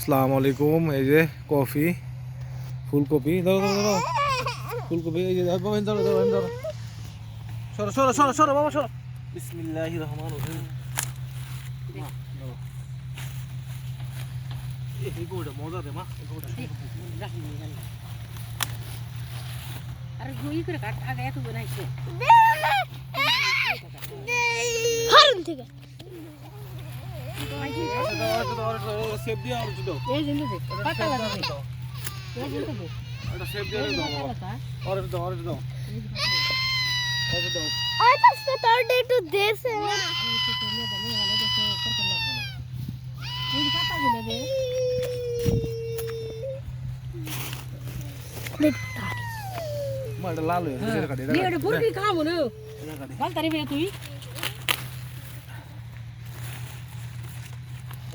আসসালামু আলাইকুম এই যে কফি ফুলকপি ধরো ধরো ধরো ফুলকপি এই যে ধরো ধরো ধরো ধরো। সরো সরো সরো সরো বাবা সরো। বিসমিল্লাহির রহমানির রহিম। মা, ধরো। এই, এই গোটা মজা দে মা এই গোটা। আরে গুই করে কাট আগে এত বানাইছে হরণ থেকে। লাল হয়ে কাটি, কাটি, পুরো খাব না ভালো তুই।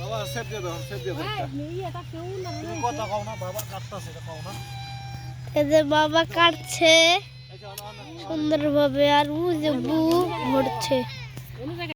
বাবা, দিয়ে দাও, দিয়ে দাও কথা কও না, বাবা কাটতাছে, এটা কও না। বাবা কাটছে এই যে, আনো, আনো। সুন্দরভাবে আর উ যে বু ভরছে অনুযায়ী